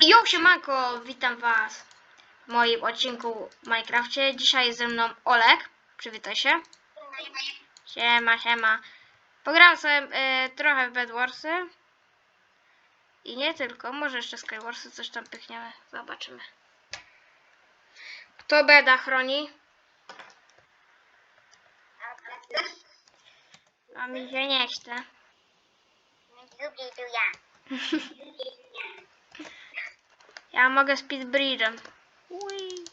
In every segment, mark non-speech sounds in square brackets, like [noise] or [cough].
Jo, siemanko, witam was w moim odcinku w Minecrafcie. Dzisiaj jest ze mną Olek, przywitaj się. Siema, siema. Pograłem sobie e, trochę w Bedwarsy. I nie tylko, może jeszcze Skywarsy coś tam pykniemy. Zobaczymy. Kto Beda chroni? A mi się nie chce. Drugi tu ja. [laughs] Ja mogę speedbridge'em. Ui.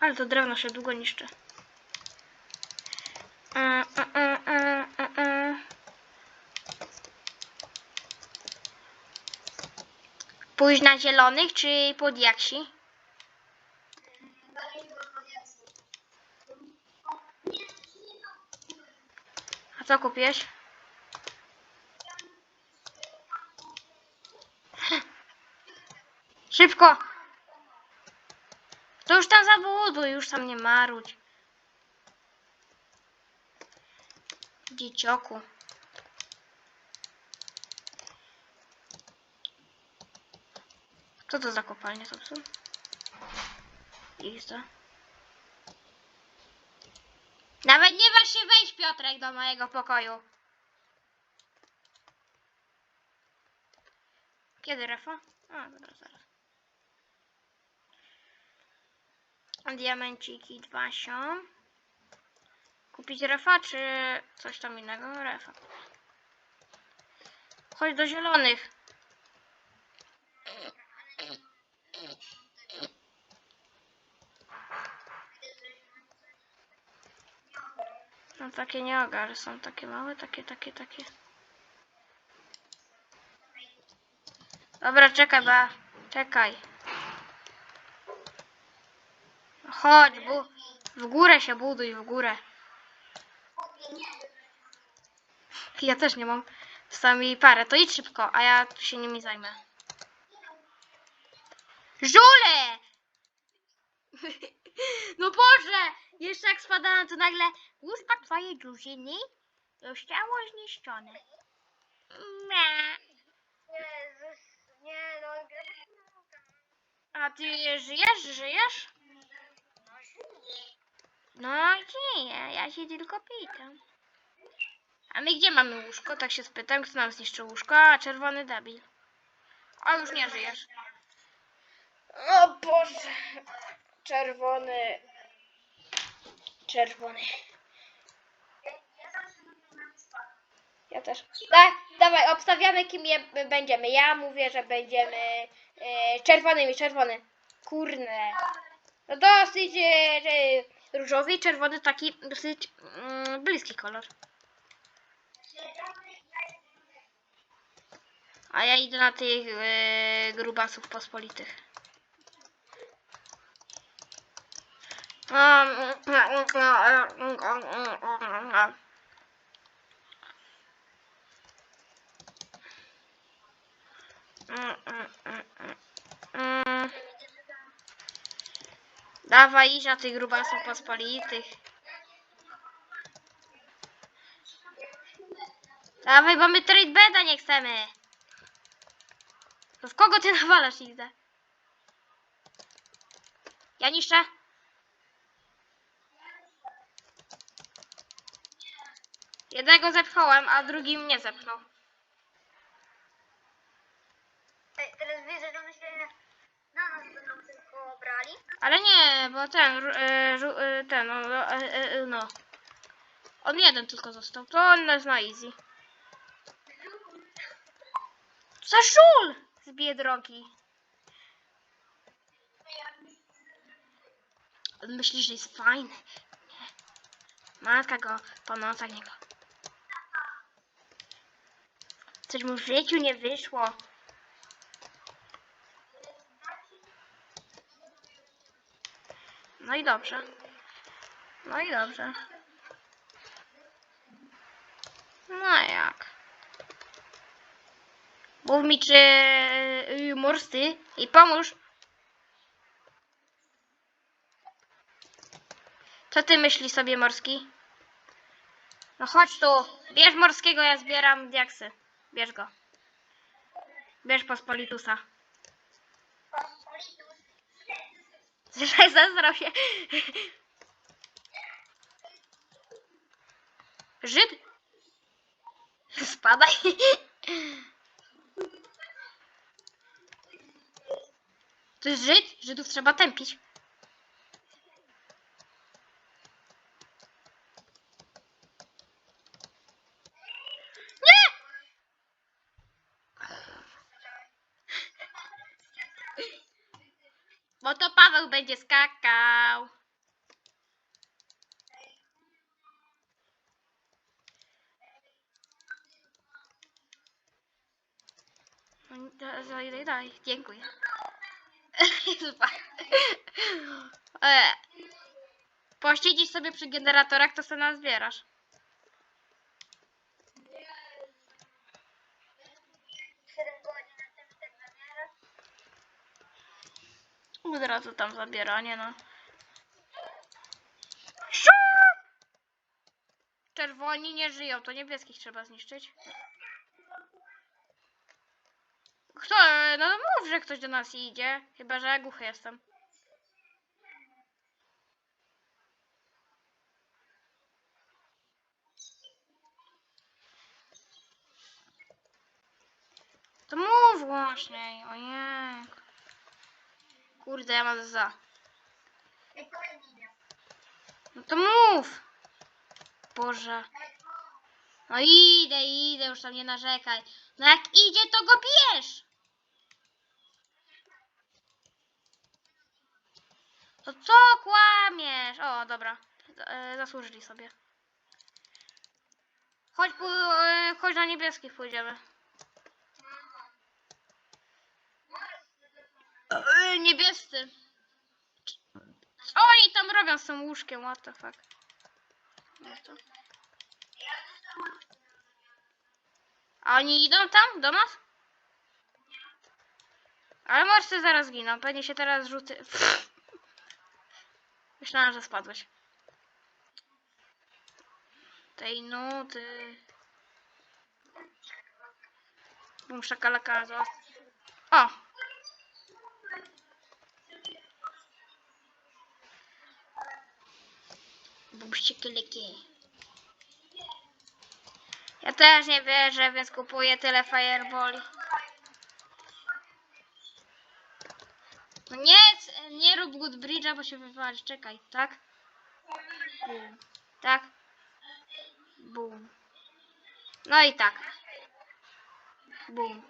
Ale to drewno się długo niszczy. E, e, e, e. Pójść na zielonych czy pod jaksi? A co kupiłeś? Szybko! To już tam zabuduj, już tam nie marudź. Dziecioku. Co to za kopalnia to są? I co? Nawet nie waż się wejść, Piotrek, do mojego pokoju. Kiedy refa? A, dobra, zaraz. Diamenciki dwa się. Kupić refa, czy coś tam innego? Refa. Chodź do zielonych. No takie nie ale są takie małe, takie, takie, takie. Dobra, czekaj, ba. Czekaj. Chodź, bu w górę się buduj, w górę. Ja też nie mam sami parę, to idź szybko, a ja tu się nimi zajmę. Żule! [laughs] No Boże! Jeszcze jak spadałem, to nagle łóżka twojej drużyny zostało zniszczone. Meh. Jezus, nie no. A ty żyjesz? Żyjesz? No żyję, ja się tylko pytam. A my gdzie mamy łóżko? Tak się spytam, kto nam zniszczył łóżko? A czerwony debil. A już nie żyjesz. O Boże. Czerwony. Czerwony. Ja też. Da, dawaj, obstawiamy kim je będziemy. Ja mówię, że będziemy e, czerwonymi, czerwony. Kurne. No dosyć e, różowy i czerwony taki dosyć mm, bliski kolor. A ja idę na tych e, grubasów pospolitych. Dawaj, idź na tych grubasów pospolitych. Dawaj, bo my trade beda nie chcemy. To w kogo ty [laughs] nawalasz, Izdę? Ja niszczę. Jednego zepchnąłem, a drugi mnie zepchnął. Teraz wiesz, że Ale nie, bo ten, e, e, ten, no, no, e, e, no. On jeden tylko został, to on nas na easy. Za żul! Z biedrogi. On myśli, że jest fajny. Nie. Matka go po nocach niego. Coś mu w życiu nie wyszło. No i dobrze. No i dobrze. No jak? Mów mi, czy y, morsty i pomóż. Co ty myślisz sobie, morski? No chodź tu. Bierz morskiego, ja zbieram diaksy. Bierz go. Bierz pospolitusa. Zazdrał się. Żyd? Spadaj. To jest Żyd? Żydów trzeba tępić. Nie! Bo to Paweł będzie skakał. No, da- Daj, daj, daj. Dziękuję. [laughs] E, Posiedzisz sobie przy generatorach, to sobie nazbierasz. Od razu tam zabieranie, no. Czerwoni nie żyją, to niebieskich trzeba zniszczyć. Kto? No mów, że ktoś do nas idzie. Chyba, że ja głuchy jestem. To mów głośniej, ojej. Kurde, ja mam za. No to mów! Boże. No idę, idę, już tam nie narzekaj. No jak idzie, to go bierz! To co kłamiesz? O, dobra. E, zasłużyli sobie. Chodź, e, chodź na niebieskich pójdziemy. E, niebiescy. Oni tam robią z tym łóżkiem? What the fuck? No A oni idą tam? Do nas? Ale morscy zaraz giną. Pewnie się teraz rzuty. [laughs] Myślałam, że spadłeś. Tej nuty. Bum szakalaka. za- O! Bum szykeleki. Ja też nie wierzę, więc kupuję tyle fireboli. No nie, nie rób good bridge'a, bo się wywalisz. Czekaj, tak? Bum. Tak? Bum. No i tak. Bum.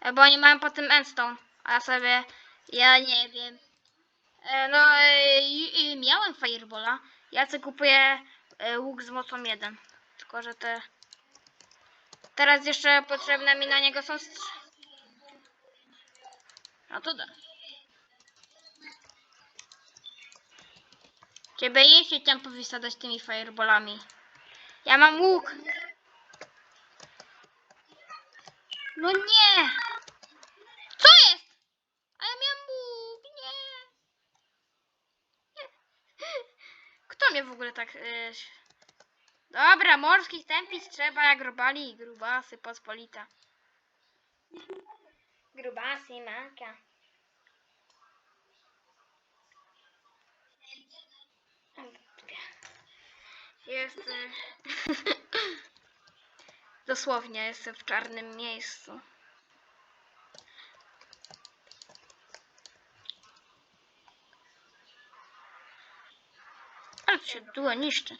E, Bo oni mają po tym endstone, a ja sobie, ja nie wiem. E, No, e, i- i miałem firebola. Ja sobie kupuję e, łuk z mocą 1. Tylko, że te... Teraz jeszcze potrzebne mi na niego są strz... No to da. Ciebie jeśli tam powysadzać tymi fireballami. Ja mam łuk. No nie! Co jest? A ja miałam łuk, nie! nie. Kto mnie w ogóle tak... y, Dobra, morskich tępić trzeba jak robali i grubasy pospolita. Grubasy, manka. Jest... y, [laughs] Dosłownie jestem w czarnym miejscu. To się dużo niszczy.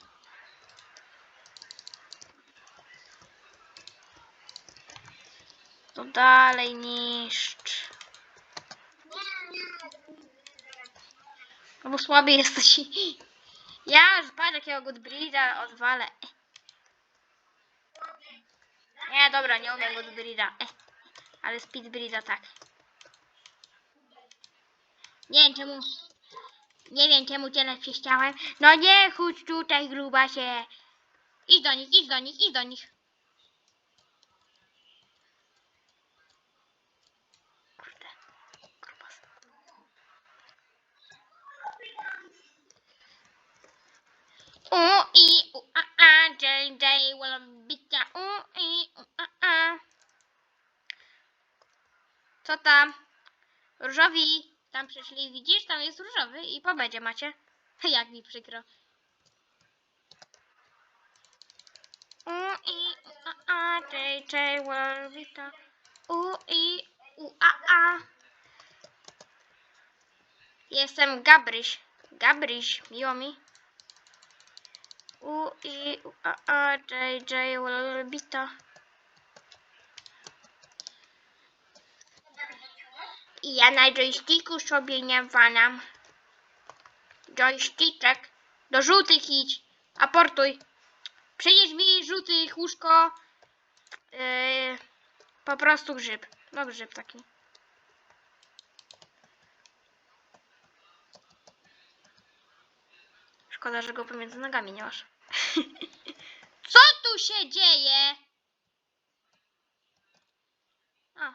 To dalej niszcz. No bo słaby jesteś. Ja patrz jakiego good breeda odwalę. Nie, dobra, nie umiem good breeda. Eh. Ale speed breeda tak. Nie wiem czemu. Nie wiem czemu tyle chciałem. No nie chodź tutaj gruba się. Idź do nich, idź do nich, idź do nich. Kurde. Grubas. U i u a a J J, Wolbita, U, I, U, A, A. Co tam? Różowi, tam przyszli, widzisz? Tam jest różowy i po macie. [laughs] Jak mi przykro. U, I, A, A, J, J, Wolbita, U, I, U, A, A. Jestem Gabryś. Gabryś, miło mi. U, I, U, A, A, J, J, Wolbita. I ja na joysticku sobie nie walam. Joysticzek. Do żółtych idź. Aportuj. Przynieś mi żółtych łóżko. Yy, po prostu grzyb. No grzyb taki. Szkoda, że go pomiędzy nogami nie masz. [laughs] Co tu się dzieje? A,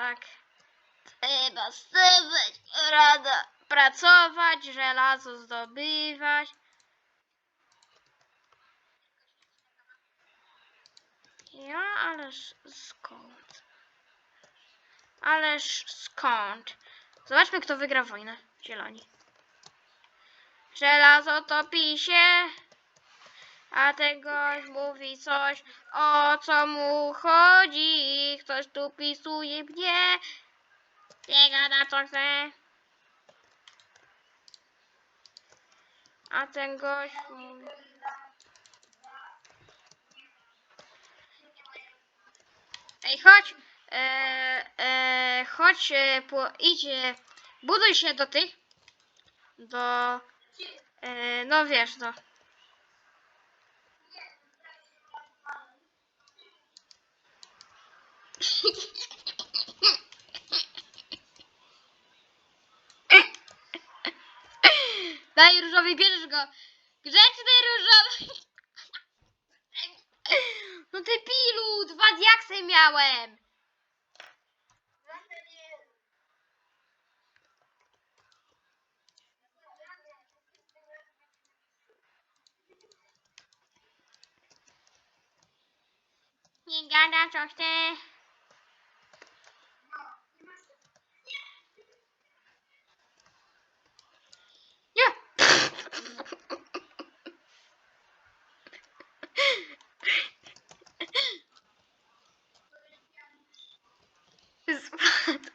tak. Trzeba stawać, rada pracować, żelazo zdobywać. Ja, ależ skąd? Ależ skąd? Zobaczmy, kto wygra wojnę. Zieloni. Żelazo topi się, a ten gość mówi coś, o co mu chodzi. Ktoś tu pisuje mnie, nie gada co chce. A ten gość mówi... Ej, chodź, e, e, chodź, e, po, idź, e, buduj się do tych, do, e, no wiesz, do, daj różowy, bierzesz go, grzeczny różowy, no ty pilu, dwa diaksy miałem, nie gada co chce. Nie. Spadł.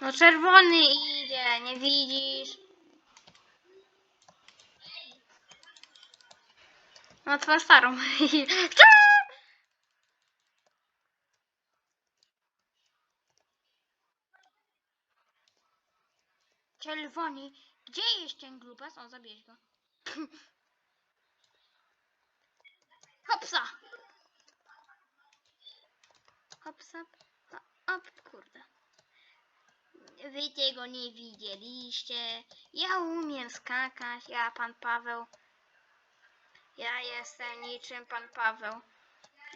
No czerwony idzie, nie widzisz? No twoją starą. [laughs] Czerwony, gdzie jest ten grubas? On zabierz go. [laughs] Hopsa, ho- hop, kurde. Wy tego nie widzieliście. Ja umiem skakać, ja pan Paweł. Ja jestem niczym pan Paweł.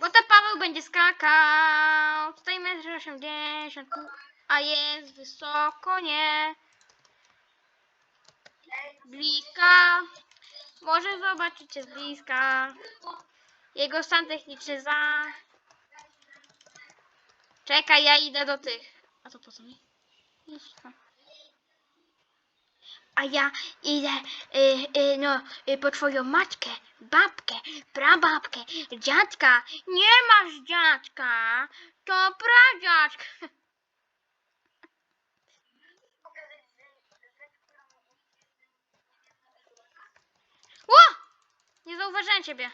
Bo to Paweł będzie skakał. Tutaj metr 80, a jest wysoko, nie. Bliska. Może zobaczycie z bliska. Jego stan techniczny za. Czekaj, ja idę do tych. A to po co mi? A ja idę y, y, no, y, po twoją matkę, babkę, prababkę, dziadka. Nie masz dziadka, to pradziadek. [laughs] Ło! Nie zauważyłem ciebie.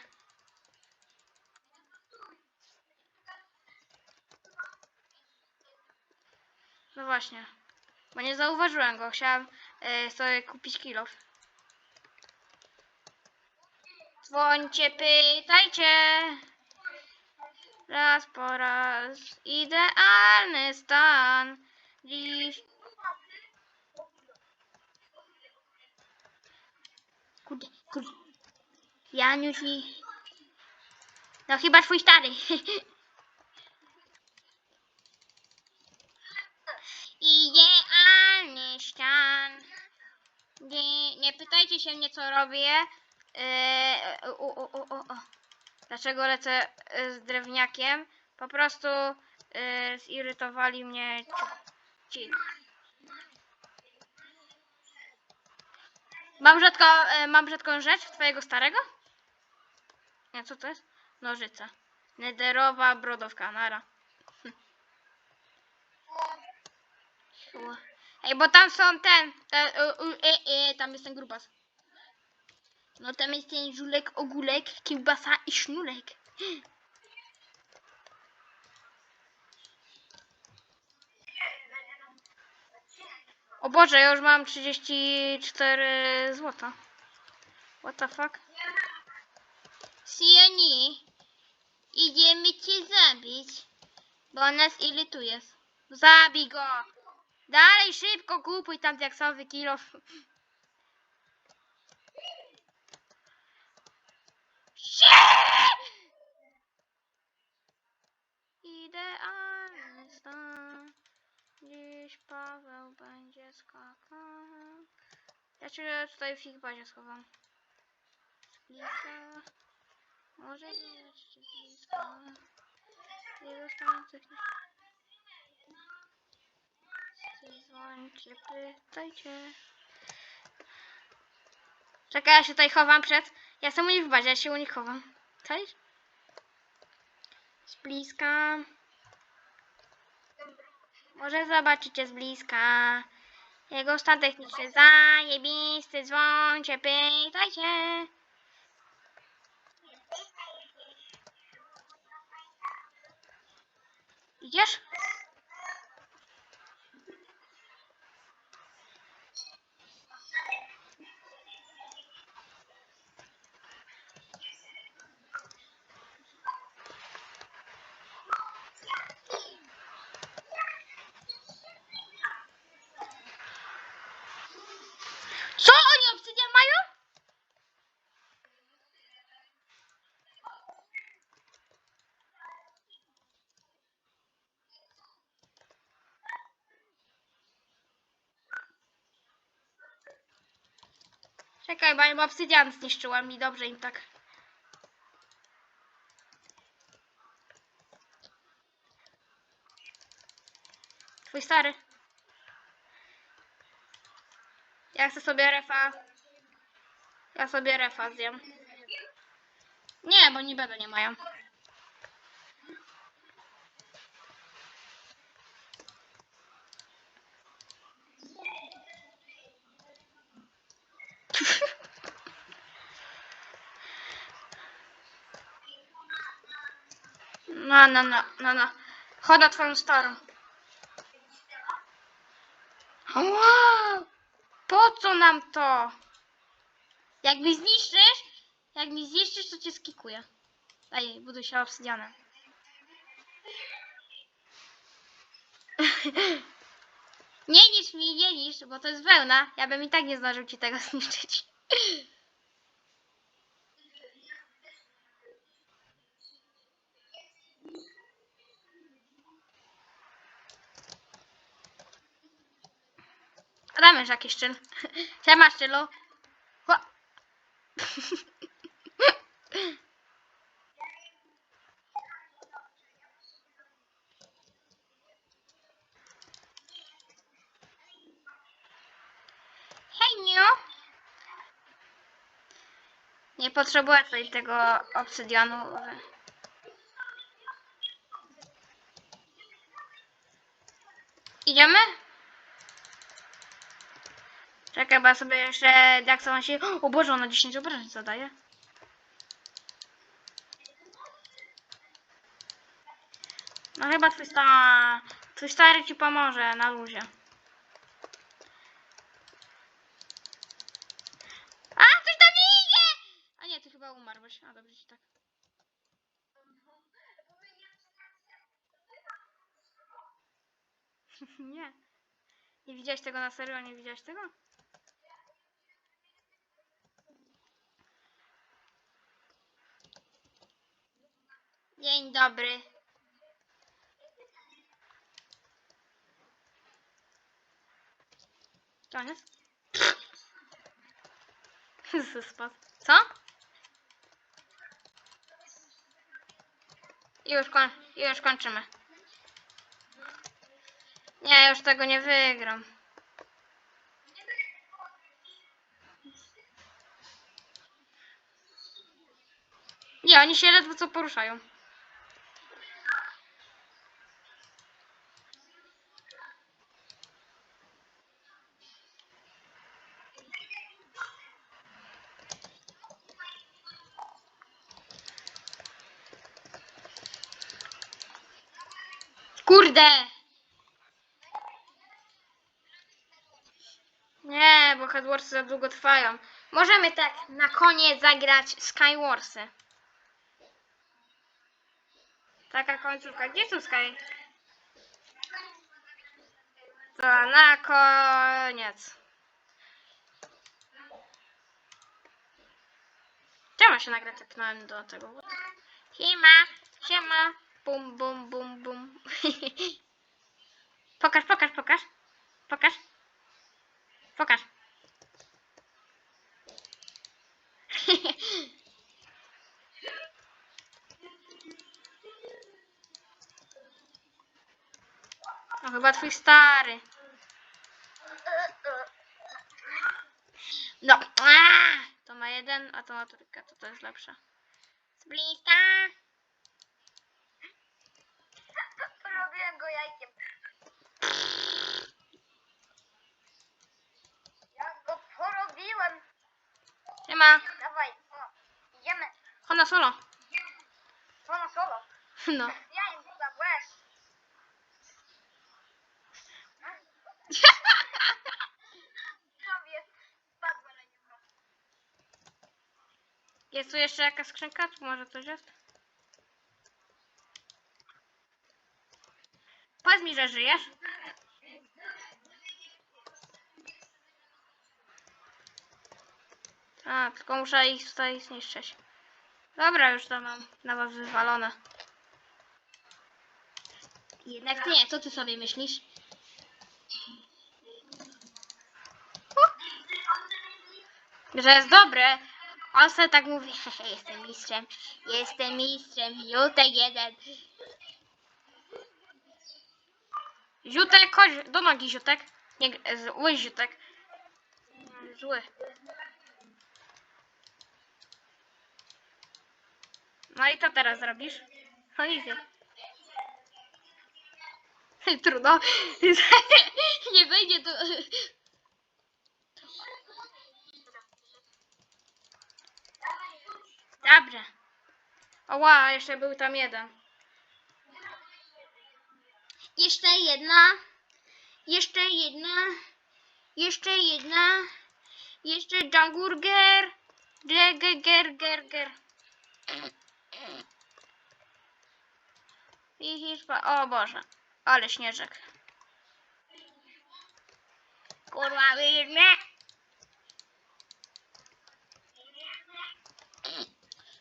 No właśnie. Bo nie zauważyłem go. Chciałam e, sobie kupić kilo. Dzwońcie, pytajcie. Raz po raz. Idealny stan. Dziś. Kurde, kurde. Janiusi. No chyba twój stary. [laughs] Idealny ścian. Nie, nie pytajcie się mnie, co robię. Yy, u, u, u, u, u. Dlaczego lecę y, z drewniakiem? Po prostu yy, zirytowali mnie ci. Mam, rzadko, y, mam rzadką rzecz twojego starego? Nie, co to jest? Nożyce. Nederowa brodowka, nara. Ła. Ej, bo tam są ten. te, u, u, e, e, tam jest ten grubas. No tam jest ten żulek, ogólek, kiełbasa i sznurek. O Boże, ja już mam 34 złota. What the fuck? Sioni, idziemy cię zabić, bo nas irytuje. Zabij go! Dalej szybko kupuj tam diaksowy kilo. Idealny stan. Dziś Paweł będzie skakał. Ja cię tutaj w ich bazie schowam. Bliska. Może nie jeszcze blisko. Nie dostanę technicznie. Dzwońcie, pytajcie. Czekaj, ja się tutaj chowam przed. Ja jestem u nich w bazie, ja się u nich chowam. Z bliska. Może zobaczycie z bliska. Jego stan techniczny zajebisty. Dzwońcie, pytajcie. Idziesz? Co oni obsydian mają? Czekaj, bo ja obsydian zniszczyłam i dobrze im tak. Twój stary. Ja chcę sobie refa. Ja sobie refa zjem. Nie, bo nie będę nie mają. No, no, no. Chodź na twoją starą. Wow! Po co nam to? Jak mi zniszczysz, jak mi zniszczysz, to cię skikuję. Ej, buduj się obsydianem. [laughs] nie niszcz mi, nie niszcz, bo to jest wełna. Ja bym i tak nie zdążył ci tego [laughs] zniszczyć. Damy już jakiś szczyl. [laughs] Siema szczylu. [laughs] Hej, Nie potrzebuję tutaj tego obsydianu. Idziemy? Czekaj, bo ja sobie jeszcze jak on się... O Boże, ona 10 obrażeń zadaje. No chyba twój, sta... twój stary ci pomoże na luzie. A, ktoś tam nie idzie! A nie, ty chyba umarłeś. A, dobrze ci tak. [laughs] nie. Nie widziałeś tego na serio? Nie widziałeś tego? Dzień dobry. Koniec? Co? Już, koń, już kończymy. Nie, już tego nie wygram. Nie, oni się ledwo co poruszają. Kurde! Nie, bo Headwarsy za długo trwają. Możemy tak na koniec zagrać Skywarsy. Taka końcówka. Gdzie są Sky? To na koniec. Czemu się nagle tepnąłem do tego? Siema, siema, bum, bum, bum, bum. [laughs] pokaż, pokaż, pokaż. Pokaż. Pokaż. [laughs] No chyba twój stary. No, to ma jeden, a to ma trójkę, to to jest lepsze. Z. Porobiłem go jajkiem. Ja go porobiłem. Siema, Dawaj, o, idziemy. Solo. Solo, solo. [laughs] No. Ja im za łez. Prawie spadła na niego. Jest tu jeszcze jakaś skrzynka? Tu może coś jest? Powiedz mi, że żyjesz. A, tylko muszę ich tutaj zniszczyć. Dobra, już to mam na was wywalone. Jednak nie, co ty sobie myślisz? Że jest dobre. On sobie tak mówi, [laughs] hehe, jestem mistrzem, jestem mistrzem, Jutek jeden. Ziutek, chodź do nogi, Ziutek. Nie, zły Ziutek. Zły. No i co teraz zrobisz? No nic. [laughs] Trudno. [laughs] nie wejdzie tu. Dobrze. Oła, jeszcze był tam jeden. Jeszcze jedna. Jeszcze jedna. Jeszcze jedna. Jeszcze Jangurger. Jegeger, ger, ger. I hiszpa. O Boże. Ale śnieżek. Kurwa, widzisz mnie?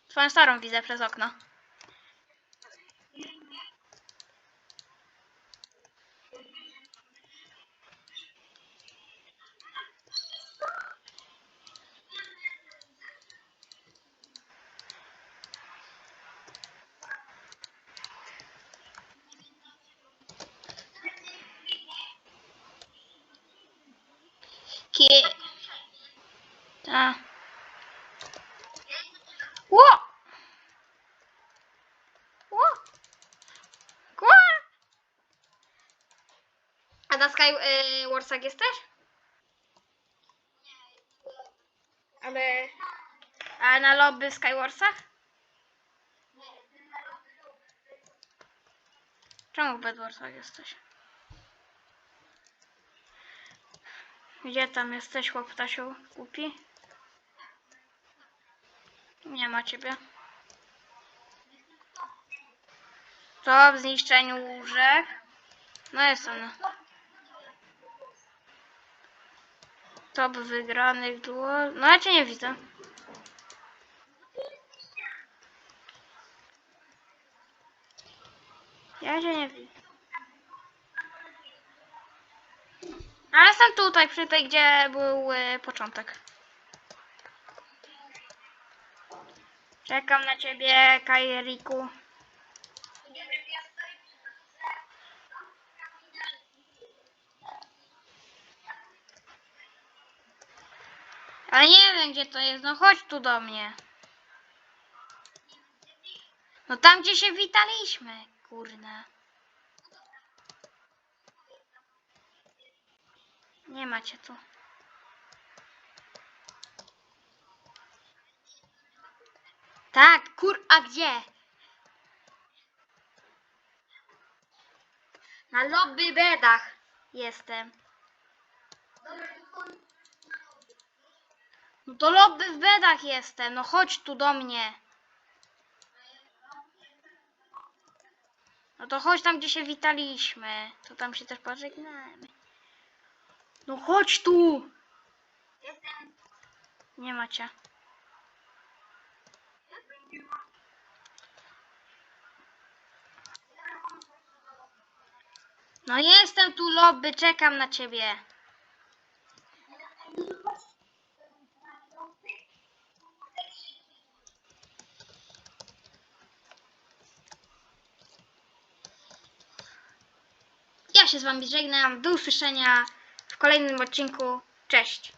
Twoją starą widzę przez okno. Ta. Ło! Ło! Kła! A na Sky y, Warsach jesteś? Ale... A na lobby Skywarsach? Czemu w Bedwarsach jesteś? Gdzie tam jesteś, chłoptasiu? Głupi? Nie ma ciebie. To w zniszczeniu łóżek. No jest ona. Top wygranych duo. No ja cię nie widzę. Ja się nie widzę. Ale jestem tutaj, przy tej, gdzie był y, początek. Czekam na ciebie, Kairiku. Ale nie wiem, gdzie to jest. No chodź tu do mnie. No tam, gdzie się witaliśmy, kurde. Nie macie tu. Tak, kur, a gdzie? Na lobby bedach jestem. No to lobby w bedach jestem, no chodź tu do mnie. No to chodź tam, gdzie się witaliśmy. To tam się też pożegnamy. No chodź tu! Jestem. Nie macie. No jestem tu lobby, czekam na ciebie. Ja się z wami żegnam. Do usłyszenia w kolejnym odcinku. Cześć.